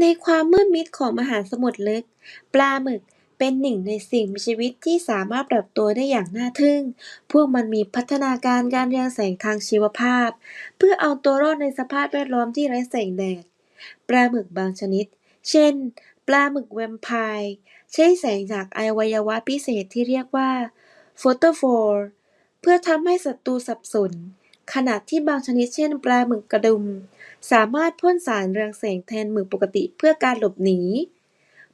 ในความมืดมิดของมหาสมุทรลึก ปลาหมึกเป็นหนึ่งในสิ่งมีชีวิตที่สามารถปรับตัวได้อย่างน่าทึ่ง พวกมันมีพัฒนาการการเรืองแสงทางชีวภาพ เพื่อเอาตัวรอดในสภาพแวดล้อมที่ไร้แสงแดด ปลาหมึกบางชนิด เช่น ปลาหมึกแวมไพร์ใช้แสงจากอวัยวะพิเศษที่เรียกว่าโฟโตโฟร์เพื่อทำให้ศัตรูสับสน ขณะที่บางชนิดเช่น ปลาหมึกกระดุม สามารถพ่นสารเรืองแสงแทนหมึกปกติเพื่อการหลบหนี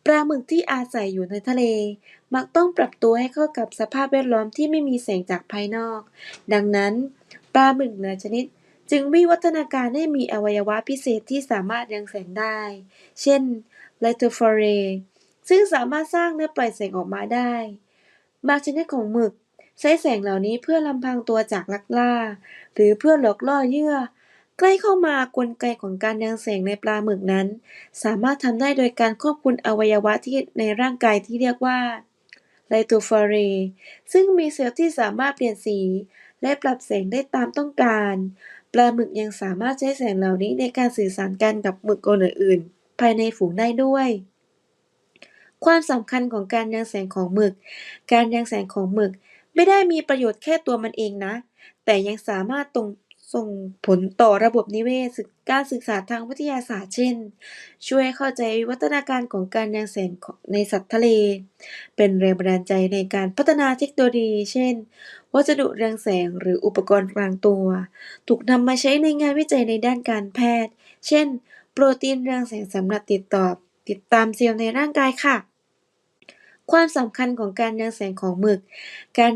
ปลาหมึกที่อาศัยอยู่ในทะเล มักต้องปรับตัวให้เข้ากับสภาพแวดล้อมที่ไม่มีแสงจากภายนอก ดังนั้น ปลาหมึกหลายชนิดจึงวิวัฒนาการให้มีอวัยวะพิเศษที่สามารถเรืองแสงได้ เช่นไลโทโฟเรซึ่งสามารถสร้างและปล่อยแสงออกมาได้ บางชนิดของหมึก ใช้แสงเหล่านี้เพื่อรำพรางตัวจากนักล่า หรือเพื่อหลอกล่อเหยื่อ ใกล้เข้ามากลไกของการเรืองแสงในปลาหมึกนั้น สามารถทำได้โดยการควบคุมอวัยวะที่ในร่างกายที่เรียกว่าไลโทโฟเรซึ่งมีเซลล์ที่สามารถเปลี่ยนสี และปรับแสงได้ตามต้องการปลาหมึกยังสามารถใช้แสงเหล่านี้ในการสื่อสารกันกับหมึกตัวอื่นๆ ภายในฝูงได้ด้วย ความสำคัญของการเรืองแสงของหมึก การเรืองแสงของหมึก ไม่ได้มีประโยชน์แค่ตัวมันเองนะ แต่ยังสามารถตรงส่งผลต่อระบบนิเวศ การศึกษาทางวิทยาศาสตร์ เช่น ช่วยให้เข้าใจวิวัฒนาการของการเรืองแสงในสัตว์ทะเล เป็นแรงบันดาลใจในการพัฒนาเทคโนโลยี เช่น วัสดุเรืองแสงหรืออุปกรณ์พรางตัว ถูกนำมาใช้ในงานวิจัยในด้านการแพทย์ เช่น โปรตีนเรืองแสงสำหรับติดต่อติดตามเซลล์ในร่างกายค่ะ ความสำคัญของการเรืองแสงของหมึกการ